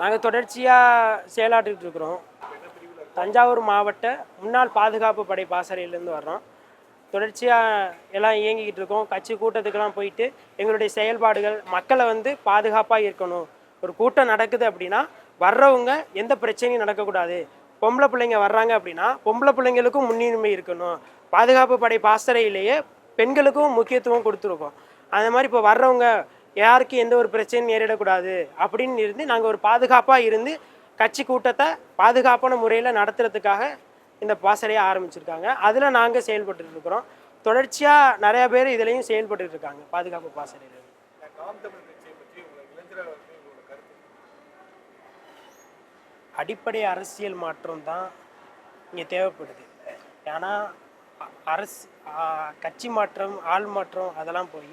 நாங்கள் தொடர்ச்சியாக செயலாற்றிட்டு இருக்கிறோம். தஞ்சாவூர் மாவட்ட முன்னாள் பாதுகாப்பு படை பாசறையிலேருந்து வர்றோம். தொடர்ச்சியாக எல்லாம் இயங்கிக்கிட்டு இருக்கோம். கட்சி கூட்டத்துக்கெல்லாம் போயிட்டு எங்களுடைய செயல்பாடுகள் மக்களை வந்து பாதுகாப்பாக இருக்கணும் ஒரு கூட்டம் நடக்குது அப்படின்னா வர்றவங்க எந்த பிரச்சனையும் நடக்கக்கூடாது. பொம்பளை பிள்ளைங்க வர்றாங்க அப்படின்னா பொம்பளை பிள்ளைங்களுக்கும் முன்னுரிமை இருக்கணும். பாதுகாப்பு படை பாசறையிலேயே பெண்களுக்கும் முக்கியத்துவம் கொடுத்துருக்கோம். அந்த மாதிரி இப்போ வர்றவங்க யாருக்கும் எந்த ஒரு பிரச்சனையும் நேரிடக்கூடாது அப்படின்னு இருந்து நாங்கள் ஒரு பாதுகாப்பாக இருந்து கட்சி கூட்டத்தை பாதுகாப்பான முறையில் நடத்துறதுக்காக இந்த பாசறையை ஆரம்பிச்சிருக்காங்க. அதில் நாங்கள் செயல்பட்டு இருக்கிறோம். தொடர்ச்சியாக நிறையா பேர் இதுலேயும் செயல்பட்டு இருக்காங்க பாதுகாப்பு பாசறையில். அடிப்படை அரசியல் மாற்றம் தான் இங்கே தேவைப்படுது. ஏன்னா அரசு கட்சி மாற்றம் ஆள் மாற்றம் அதெல்லாம் போய்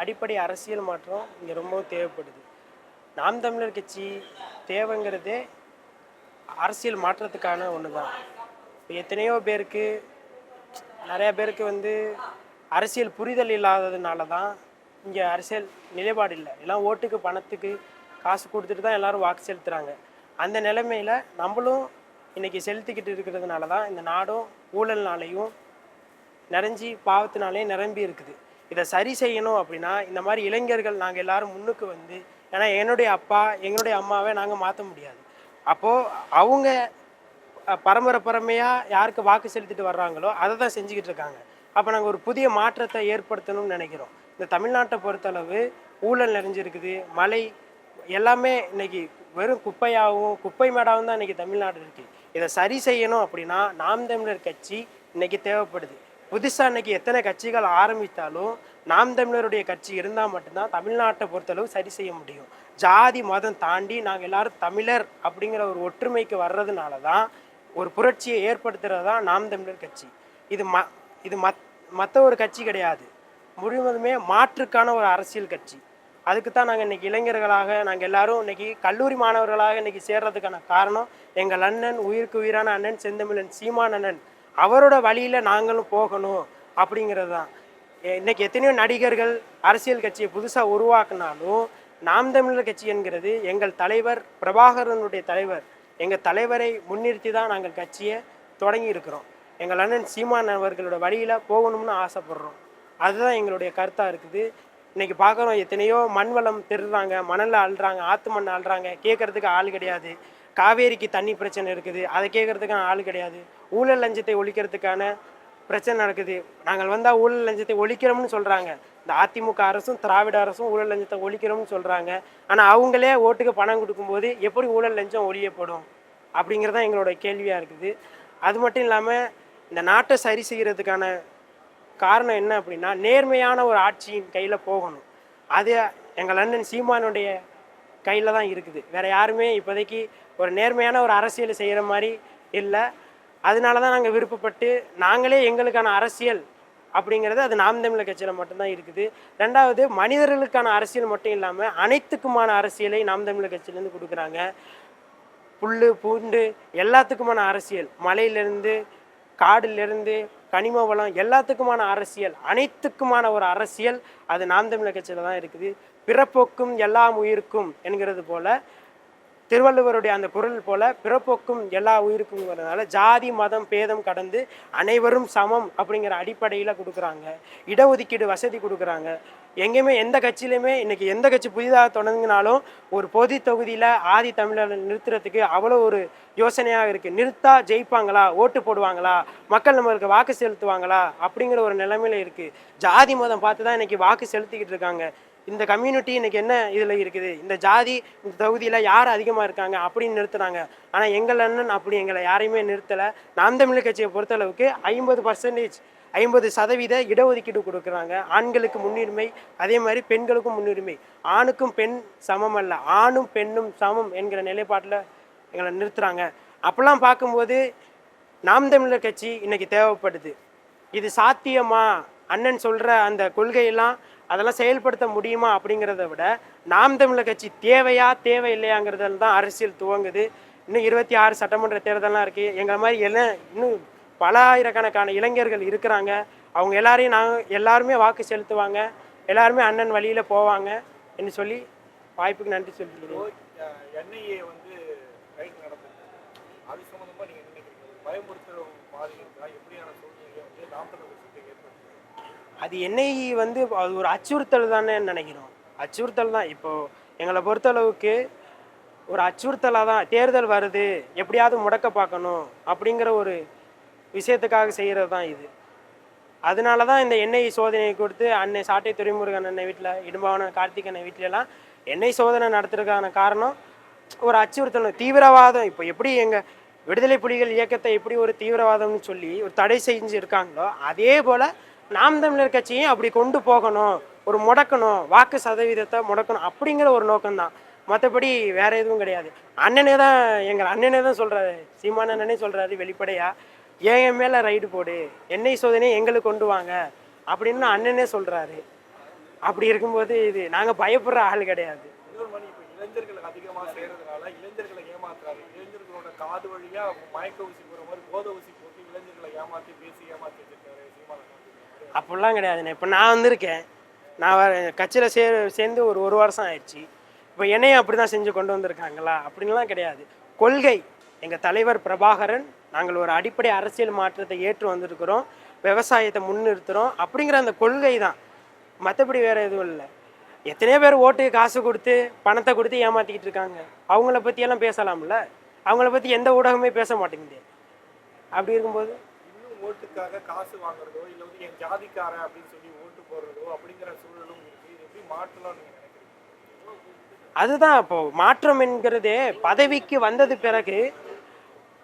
அடிப்படை அரசியல் மாற்றம் இங்கே ரொம்ப தேவைப்படுது. நாம் தமிழர் கட்சி தேவைங்கிறதே அரசியல் மாற்றத்துக்கான ஒன்று தான் இப்போ எத்தனையோ பேருக்கு நிறையா பேருக்கு வந்து அரசியல் புரிதல் இல்லாததுனால தான் இங்கே அரசியல் நிலைப்பாடு இல்லை. எல்லாம் ஓட்டுக்கு பணத்துக்கு காசு கொடுத்துட்டு தான் எல்லாரும் வாக்கு செலுத்துகிறாங்க அந்த நிலைமையில் நம்மளும் இன்றைக்கி செலுத்திக்கிட்டு இருக்கிறதுனால தான் இந்த நாடும் ஊழல்னாலையும் நிறைஞ்சி பாவத்தினாலேயும் நிரம்பி இருக்குது. இதை சரி செய்யணும் அப்படின்னா இந்த மாதிரி இளைஞர்கள் நாங்கள் எல்லாரும் முன்னுக்கு வந்து ஏன்னா என்னுடைய அப்பா எங்களுடைய அம்மாவை நாங்கள் மாற்ற முடியாது. அப்போது அவங்க பரம்பரை பரமையாக யாருக்கு வாக்கு செலுத்திட்டு வர்றாங்களோ அதை தான் செஞ்சுக்கிட்டு இருக்காங்க. அப்போ நாங்கள் ஒரு புதிய மாற்றத்தை ஏற்படுத்தணும்னு நினைக்கிறோம். இந்த தமிழ்நாட்டை பொறுத்தளவு ஊழல் நிறைஞ்சிருக்குது மழை எல்லாமே இன்னைக்கு வெறும் குப்பையாகவும் குப்பை மேடாகவும் தான் இன்னைக்கு தமிழ்நாடு இருக்குது இதை சரி செய்யணும் அப்படின்னா நாம் தமிழர் கட்சி இன்னைக்கு தேவைப்படுது. புதுசாக இன்னைக்கு எத்தனை கட்சிகள் ஆரம்பித்தாலும் நாம் தமிழருடைய கட்சி இருந்தால் மட்டும்தான் தமிழ்நாட்டை பொறுத்தளவு சரி செய்ய முடியும். ஜாதி மதம் தாண்டி நாங்கள் எல்லாரும் தமிழர் அப்படிங்கிற ஒரு ஒற்றுமைக்கு வர்றதுனால தான் ஒரு புரட்சியை ஏற்படுத்துறது தான் நாம் தமிழர் கட்சி. இது ம இது மத் மற்ற ஒரு கட்சி கிடையாது. முழுவதுமே மாற்றுக்கான ஒரு அரசியல் கட்சி. அதுக்கு தான் நாங்கள் இன்னைக்கு இளைஞர்களாக நாங்கள் எல்லாரும் இன்னைக்கு கல்லூரி மாணவர்களாக இன்றைக்கி சேர்றதுக்கான காரணம் எங்கள் அண்ணன் உயிருக்கு உயிரான அண்ணன் செந்தமிழன் சீமான் அண்ணன். அவரோட வழியில் நாங்களும் போகணும் அப்படிங்கிறது தான் இன்றைக்கி எத்தனையோ நடிகர்கள் அரசியல் கட்சியை புதுசாக உருவாக்குனாலும் நாம் தமிழர் கட்சி என்கிறது எங்கள் தலைவர் பிரபாகரனுடைய தலைவர். எங்கள் தலைவரை முன்னிறுத்தி தான் நாங்கள் கட்சியை தொடங்கி இருக்கிறோம். எங்கள் அண்ணன் சீமான் அவர்களோட வழியில் போகணும்னு ஆசைப்படுறோம். அதுதான் எங்களுடைய கருத்தாக இருக்குது. இன்றைக்கி பார்க்குறோம் எத்தனையோ மண் வளம் திருடுறாங்க மணலில் அழுறாங்க ஆற்று மண் அழுறாங்க கேட்குறதுக்கு ஆள் கிடையாது. காவேரிக்கு தண்ணி பிரச்சனை இருக்குது அதை கேட்குறதுக்கு ஆள் கிடையாது. ஊழல் லஞ்சத்தை ஒழிக்கிறதுக்கான பிரச்சனை நடக்குது. நாங்கள் வந்தால் ஊழல் லஞ்சத்தை ஒழிக்கிறோம்னு சொல்கிறாங்க இந்த அதிமுக அரசும் திராவிட அரசும் ஊழல் லஞ்சத்தை ஒழிக்கிறோம்னு சொல்கிறாங்க ஆனால் அவங்களே ஓட்டுக்கு பணம் கொடுக்கும்போது எப்படி ஊழல் லஞ்சம் ஒழியப்படும்? அப்படிங்கிறது தான் எங்களோட கேள்வியாக இருக்குது. அது மட்டும் இல்லாமல் இந்த நாட்டை சரி செய்கிறதுக்கான காரணம் என்ன அப்படின்னா நேர்மையான ஒரு ஆட்சியின் கையில் போகணும். அது எங்கள் அண்ணன் சீமானுடைய கையில் தான் இருக்குது. வேறு யாருமே இப்போதைக்கு ஒரு நேர்மையான ஒரு அரசியல் செய்கிற மாதிரி இல்லை. அதனால தான் நாங்கள் விருப்பப்பட்டு நாங்களே எங்களுக்கான அரசியல் அப்படிங்கிறது அது நாம் தமிழர் கட்சியில் மட்டும்தான் இருக்குது. ரெண்டாவது மனிதர்களுக்கான அரசியல் மட்டும் இல்லாமல் அனைத்துக்குமான அரசியலை நாம் தமிழர் கட்சியிலேருந்து கொடுக்குறாங்க. புல் பூண்டு எல்லாத்துக்குமான அரசியல். மலையிலேருந்து காடுலேருந்து கனிம வளம் எல்லாத்துக்குமான அரசியல். அனைத்துக்குமான ஒரு அரசியல் அது நாம் தமிழர் கட்சியில் தான் இருக்குது. பிறப்போக்கும் எல்லாம் உயிருக்கும் என்கிறது போல திருவள்ளுவருடைய அந்த குரல் போல பிறப்போக்கும் எல்லா உயிருக்குங்கிறதுனால ஜாதி மதம் பேதம் கடந்து அனைவரும் சமம் அப்படிங்கிற அடிப்படையில் கொடுக்குறாங்க. இடஒதுக்கீடு வசதி கொடுக்குறாங்க. எங்கேயுமே எந்த கட்சியிலையுமே இன்றைக்கி எந்த கட்சி புதிதாக தொடங்கினாலும் ஒரு பொது தொகுதியில் ஆதி தமிழரை நிறுத்துறதுக்கு அவ்வளோ ஒரு யோசனையாக இருக்குது நிறுத்தா ஜெயிப்பாங்களா? ஓட்டு போடுவாங்களா? மக்கள் நம்மளுக்கு வாக்கு செலுத்துவாங்களா? அப்படிங்கிற ஒரு நிலைமையில இருக்குது ஜாதி மதம் பார்த்து தான் இன்றைக்கி வாக்கு செலுத்திக்கிட்டு இருக்காங்க. இந்த கம்யூனிட்டி இன்னைக்கு என்ன இதில் இருக்குது? இந்த ஜாதி இந்த தொகுதியில் யார் அதிகமாக இருக்காங்க அப்படின்னு நிறுத்துறாங்க. ஆனால் எங்கள் அண்ணன் அப்படி எங்களை யாரையுமே நிறுத்தலை. நாம் தமிழ் கட்சியை பொறுத்தளவுக்கு ஐம்பது பர்சன்டேஜ் ஐம்பது சதவீத இடஒதுக்கீடு கொடுக்குறாங்க. ஆண்களுக்கு முன்னுரிமை அதே மாதிரி பெண்களுக்கும் முன்னுரிமை. ஆணுக்கும் பெண் சமம் அல்ல. ஆணும் பெண்ணும் சமம் என்கிற நிலைப்பாட்டில் எங்களை நிறுத்துறாங்க. அப்போல்லாம் பார்க்கும்போது நாம் தமிழர் கட்சி இன்னைக்கு தேவைப்படுது. இது சாத்தியமா? அண்ணன் சொல்கிற அந்த கொள்கையெல்லாம் அதெல்லாம் செயல்படுத்த முடியுமா அப்படிங்கிறத விட நாம் தமிழர் கட்சி தேவையா இல்லையாங்கிறதுல தான் அரசியல் துவங்குது. இன்னும் இருபத்தி ஆறு சட்டமன்ற தேர்தலாம் இருக்குது எங்களை மாதிரி எல்லாம் இன்னும் பல ஆயிரக்கணக்கான இளைஞர்கள் இருக்கிறாங்க. அவங்க எல்லாரையும் நாங்கள் எல்லாருமே வாக்கு செலுத்துவாங்க. எல்லாருமே அண்ணன் வழியில் போவாங்க என்று சொல்லி வாய்ப்புக்கு நன்றி சொல்லிக்கிறேன் என்ஐஏ வந்து ரைட் அது சம்மந்தமாக நீங்கள் நினைக்கிறீங்க? எப்படியான சூழ்நிலையை வந்து நாம் அது என்னை வந்து அது ஒரு அச்சுறுத்தல் தானே நினைக்கிறோம். அச்சுறுத்தல் தான். இப்போது எங்களை பொறுத்தளவுக்கு ஒரு அச்சுறுத்தலாக தான் தேர்தல் வருது. எப்படியாவது முடக்க பார்க்கணும் அப்படிங்கிற ஒரு விஷயத்துக்காக செய்கிறது தான் இது. அதனால தான் இந்த எண்ணெய் சோதனை கொடுத்து அன்னை சாட்டை துறைமுருகன் அண்ணன் வீட்டில் இடும்பாவன கார்த்திக் அண்ணன் வீட்டிலலாம் எண்ணெய் சோதனை நடத்துறதுக்கான காரணம் ஒரு அச்சுறுத்தல். தீவிரவாதம். இப்போ எப்படி எங்கள் விடுதலை புலிகள் இயக்கத்தை எப்படி ஒரு தீவிரவாதம்னு சொல்லி ஒரு தடை செஞ்சு இருக்காங்களோ அதே போல் நாம் தமிழர் கட்சியும் அப்படி கொண்டு போகணும் ஒரு முடக்கணும் வாக்கு சதவீதத்தை முடக்கணும் அப்படிங்கிற ஒரு நோக்கம்தான். மற்றபடி வேற எதுவும் கிடையாது. அண்ணனே தான் எங்கள் அண்ணனே தான் சொல்கிறாரு சீமான அண்ணனே சொல்கிறாரு வெளிப்படையாக ஏன் என் மேலே ரைடு போடு எண்ணெய் சோதனையை எங்களுக்கு கொண்டு வாங்க அப்படின்னு அண்ணனே சொல்கிறாரு அப்படி இருக்கும்போது இது நாங்கள் பயப்படுற ஆள் கிடையாது. இளைஞர்கள் அதிகமாக செய்கிறதுனால இளைஞர்களை ஏமாத்துறாரு. இளைஞர்களோட காது வழியாக மயக்க ஊசி போகிற மாதிரி போத ஊசி போட்டு இளைஞர்களை ஏமாற்றி பேசி ஏமாற்றி அப்படிலாம் கிடையாதுண்ணே இப்போ நான் வந்திருக்கேன். நான் வர கட்சியில் சே சேர்ந்து ஒரு ஒரு வருஷம் ஆயிடுச்சு. இப்போ என்னையும் அப்படி தான் செஞ்சு கொண்டு வந்திருக்காங்களா? அப்படின்லாம் கிடையாது. கொள்கை. எங்கள் தலைவர் பிரபாகரன் நாங்கள் ஒரு அடிப்படை அரசியல் மாற்றத்தை ஏற்று வந்திருக்கிறோம். விவசாயத்தை முன்னிறுத்துகிறோம் அப்படிங்கிற அந்த கொள்கை தான். மற்றபடி வேறு எதுவும் இல்லை. எத்தனையோ பேர் ஓட்டுக்கு காசு கொடுத்து பணத்தை கொடுத்து ஏமாற்றிக்கிட்டு இருக்காங்க. அவங்கள பற்றியெல்லாம் பேசலாம்ல? அவங்கள பற்றி எந்த ஊடகமே பேச மாட்டேங்குது. அப்படி இருக்கும்போது? ஓட்டுக்காக காசு வாங்குறதோ இல்லை வந்து என் ஜாதிக்காரன் அப்படின்னு சொல்லி ஓட்டு போடுறதோ அப்படிங்கிற சூழலும் இருக்கு. இது எப்படி மாற்றலாம் நீங்க நினைக்கிறீங்க? அதுதான் இப்போ மாற்றம் என்கிறதே பதவிக்கு வந்தது பிறகு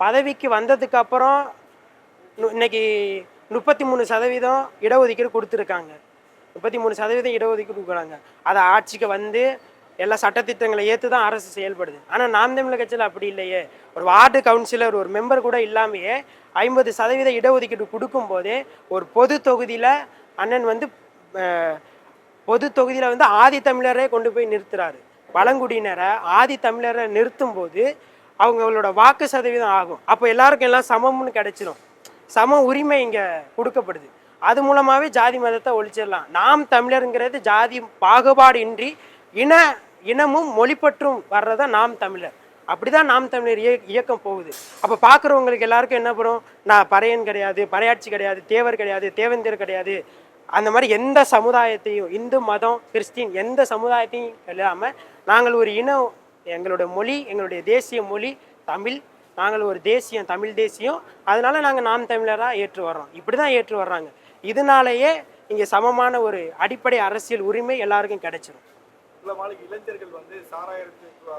பதவிக்கு வந்ததுக்கு அப்புறம் இன்னைக்கு முப்பத்தி மூணு சதவீதம் இடஒதுக்கீடு கொடுத்துருக்காங்க. முப்பத்தி மூணு சதவீதம் இடஒதுக்கீடு கொடுக்குறாங்க. அதை ஆட்சிக்கு வந்து எல்லா சட்டத்திட்டங்களை ஏற்று தான் அரசு செயல்படுது. ஆனால் நாம் தமிழக கட்சியில் அப்படி இல்லையே. ஒரு வார்டு கவுன்சிலர் ஒரு மெம்பர் கூட இல்லாமையே ஐம்பது சதவீத இடஒதுக்கீடு கொடுக்கும்போதே ஒரு பொது தொகுதியில் அண்ணன் வந்து பொது தொகுதியில் வந்து ஆதி தமிழரே கொண்டு போய் நிறுத்துறாரு. பழங்குடியினரை ஆதி தமிழரை நிறுத்தும் போது அவங்களோட வாக்கு சதவீதம் ஆகும். அப்போ எல்லாருக்கும் எல்லாம் சமம்னு கிடைச்சிடும் சம உரிமை இங்கே கொடுக்கப்படுது. அது மூலமாகவே ஜாதி மதத்தை ஒழிச்சிடலாம். நாம் தமிழருங்கிறது ஜாதி பாகுபாடு இன்றி இன இனமும் மொழிப்பற்றும் வர்றதா நாம் தமிழர். அப்படிதான் நாம் தமிழர் இய இயக்கம் போகுது. அப்போ பார்க்குறவங்களுக்கு எல்லாருக்கும் என்ன பண்ணும் நான் பறையன் கிடையாது பறையாட்சி கிடையாது தேவர் கிடையாது தேவேந்தர் கிடையாது. அந்த மாதிரி எந்த சமுதாயத்தையும் இந்து மதம் கிறிஸ்டின் எந்த சமுதாயத்தையும் இல்லாமல் நாங்கள் ஒரு இனம் எங்களோட மொழி எங்களுடைய தேசிய மொழி தமிழ். நாங்கள் ஒரு தேசியம் தமிழ் தேசியம். அதனால நாங்கள் நாம் தமிழராக ஏற்று வர்றோம். இப்படி தான் ஏற்று வர்றாங்க. இதனாலேயே இங்கே சமமான ஒரு அடிப்படை அரசியல் உரிமை எல்லாருக்கும் கிடைச்சிடும் இவ்வளோ இளைஞர்கள் வந்து சாராயத்துக்கு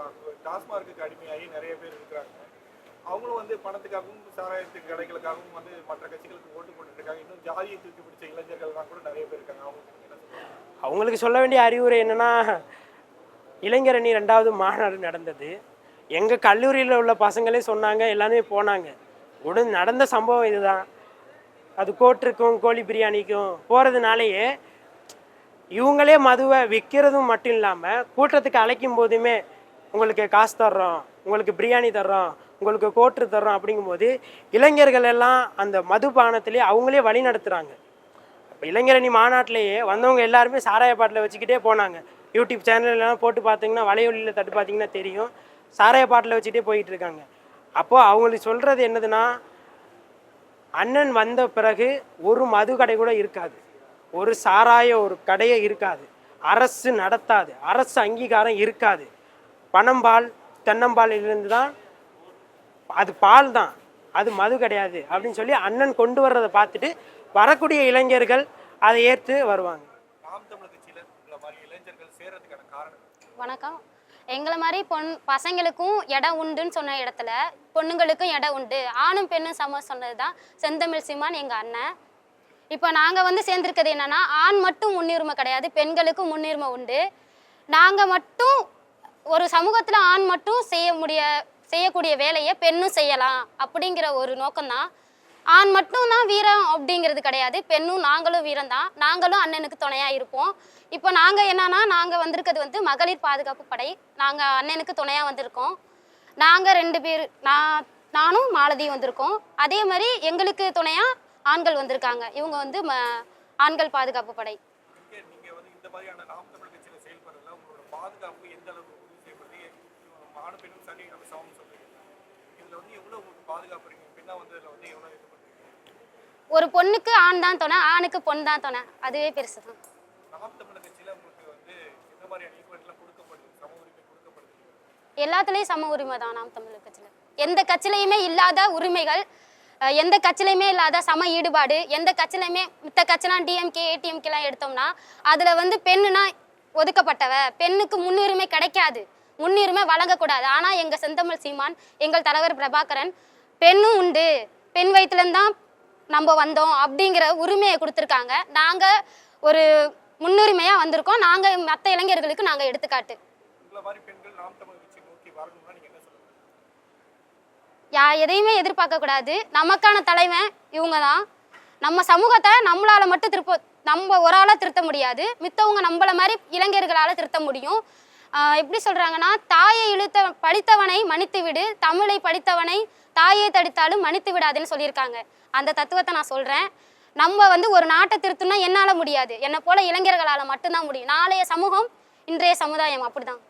டாஸ்மார்க்கு அடிமையாகி நிறைய பேர் இருக்கிறாங்க. அவங்களும் வந்து பணத்துக்காகவும் சாராயத்துக்கு கடைகளுக்காகவும் வந்து மற்ற கட்சிகளுக்கு ஓட்டு போட்டுட்டு இருக்காங்க. இன்னும் ஜாதியை தூக்கி பிடிச்ச இளைஞர்கள்லாம் கூட நிறைய பேர் இருக்காங்க. அவங்களுக்கு அவங்களுக்கு சொல்ல வேண்டிய அறிவுரை என்னன்னா அணி ரெண்டாவது மாநாடு நடந்தது. எங்கள் கல்லூரியில் உள்ள பசங்களே சொன்னாங்க எல்லாமே போனாங்க. உடன் நடந்த சம்பவம் இதுதான். அது கோட்டுக்கும் கோழி பிரியாணிக்கும் போகிறதுனாலேயே இவங்களே மதுவை விற்கிறதும் மட்டும் இல்லாமல் கூட்டத்துக்கு அழைக்கும் போதுமே உங்களுக்கு காசு தர்றோம் உங்களுக்கு பிரியாணி தர்றோம் உங்களுக்கு கோட்டு தர்றோம் அப்படிங்கும்போது இளைஞர்கள் எல்லாம் அந்த மதுபானத்திலே அவங்களே வழி நடத்துகிறாங்க இப்போ இளைஞரணி மாநாட்டிலேயே வந்தவங்க எல்லாருமே சாராய பாட்டில் வச்சுக்கிட்டே போனாங்க. யூடியூப் சேனல்லாம் போட்டு பார்த்தீங்கன்னா வலையொலியில் தட்டு பார்த்தீங்கன்னா தெரியும். சாராய பாட்டில் வச்சுக்கிட்டே போயிட்டு இருக்காங்க. அப்போது அவங்களுக்கு சொல்கிறது என்னதுன்னா அண்ணன் வந்த பிறகு ஒரு மது கடை கூட இருக்காது. ஒரு சாராய ஒரு கடையே இருக்காது. அரசு நடத்தாது. அரசு அங்கீகாரம் இருக்காது. பனம்பால் தென்னம்பாலிலிருந்து தான் அது பால் தான். அது மது கிடையாது அப்படின்னு சொல்லி அண்ணன் கொண்டு வர்றதை பார்த்துட்டு வரக்கூடிய இளைஞர்கள் அதை ஏற்று வருவாங்க. வணக்கம். எங்களை மாதிரி பொன் பசங்களுக்கும் இடம் உண்டுன்னு சொன்ன இடத்துல பொண்ணுங்களுக்கும் இடம் உண்டு. ஆணும் பெண்ணும் சமம் சொன்னது தான் செந்தமிழ் சீமான் எங்கள் அண்ணன். இப்போ நாங்கள் வந்து சேர்ந்துருக்கிறது என்னன்னா ஆண் மட்டும் முன்னுரிமை கிடையாது பெண்களுக்கும் முன்னுரிமை உண்டு. நாங்கள் மட்டும் ஒரு சமூகத்தில் ஆண் மட்டும் செய்ய முடிய செய்யக்கூடிய வேலையை பெண்ணும் செய்யலாம் அப்படிங்கிற ஒரு நோக்கம்தான். ஆண் மட்டும் தான் வீரம் அப்படிங்கிறது கிடையாது பெண்ணும் நாங்களும் வீரம் தான் நாங்களும் அண்ணனுக்கு துணையாக இருப்போம். இப்போ நாங்கள் என்னன்னா நாங்கள் வந்திருக்கிறது வந்து மகளிர் பாதுகாப்பு படை. நாங்கள் அண்ணனுக்கு துணையாக வந்திருக்கோம். நாங்கள் ரெண்டு பேர் நான் நானும் மாலதியும் வந்திருக்கோம். அதே மாதிரி எங்களுக்கு துணையாக ஆண்கள் வந்திருக்காங்க. இவங்க வந்து ஆண்கள் பாதுகாப்பு படை. பெண்ணா ஒரு பொண்ணுக்கு ஆண் தான் துணை ஆணுக்கு பொண் தான் துணை. அதுவே பெருசு தான். எல்லாத்துலேயும் சம உரிமை தான் நாம் தமிழர் கட்சியில். எந்த கட்சியிலையுமே இல்லாத உரிமைகள் எந்த கட்சியிலையுமே இல்லாத சம ஈடுபாடு எந்த கட்சியிலையுமே மித்த கட்சிலாம் டிஎம்கே ஏடிஎம்கேலாம் எடுத்தோம்னா அதில் வந்து பெண்ணுனா ஒதுக்கப்பட்டவ பெண்ணுக்கு முன்னுரிமை கிடைக்காது. முன்னுரிமை வழங்கக்கூடாது. ஆனால் எங்கள் செந்தமிழ் சீமான் எங்கள் தலைவர் பிரபாகரன் பெண்ணும் உண்டு. பெண் வயிற்றுலேருந்தான் நம்ம வந்தோம் அப்படிங்கிற உரிமையை கொடுத்துருக்காங்க. நாங்கள் ஒரு முன்னுரிமையாக வந்திருக்கோம். நாங்கள் மற்ற இளைஞர்களுக்கு நாங்கள் எடுத்துக்காட்டு உங்களை மாதிரி பெண்கள் நாம் தமிழர் கட்சி நோக்கி வரணும்னா நீங்க என்ன சொல்லுங்க யா எதையுமே எதிர்பார்க்க கூடாது. நமக்கான தலைமை இவங்க தான் நம்ம சமூகத்தை நம்மளால மட்டும் திருப்ப நம்ம ஒரு ஆளா திருத்த முடியாது. மித்தவங்க நம்மள மாதிரி இளைஞர்களால திருத்த முடியும். எப்படி சொல்றாங்கன்னா தாயை இழுத்த படித்தவனை மன்னித்து விடு. தமிழை படித்தவனை தாயை தடுத்தாலும் மன்னித்து விடாதுன்னு சொல்லியிருக்காங்க. அந்த தத்துவத்தை நான் சொல்றேன். நம்ம வந்து ஒரு நாட்டை திருத்தணும்னா என்னால முடியாது. என்னை போல இளைஞர்களால மட்டும்தான் முடியும். நாளைய சமூகம் இன்றைய சமுதாயம் அப்படிதான்.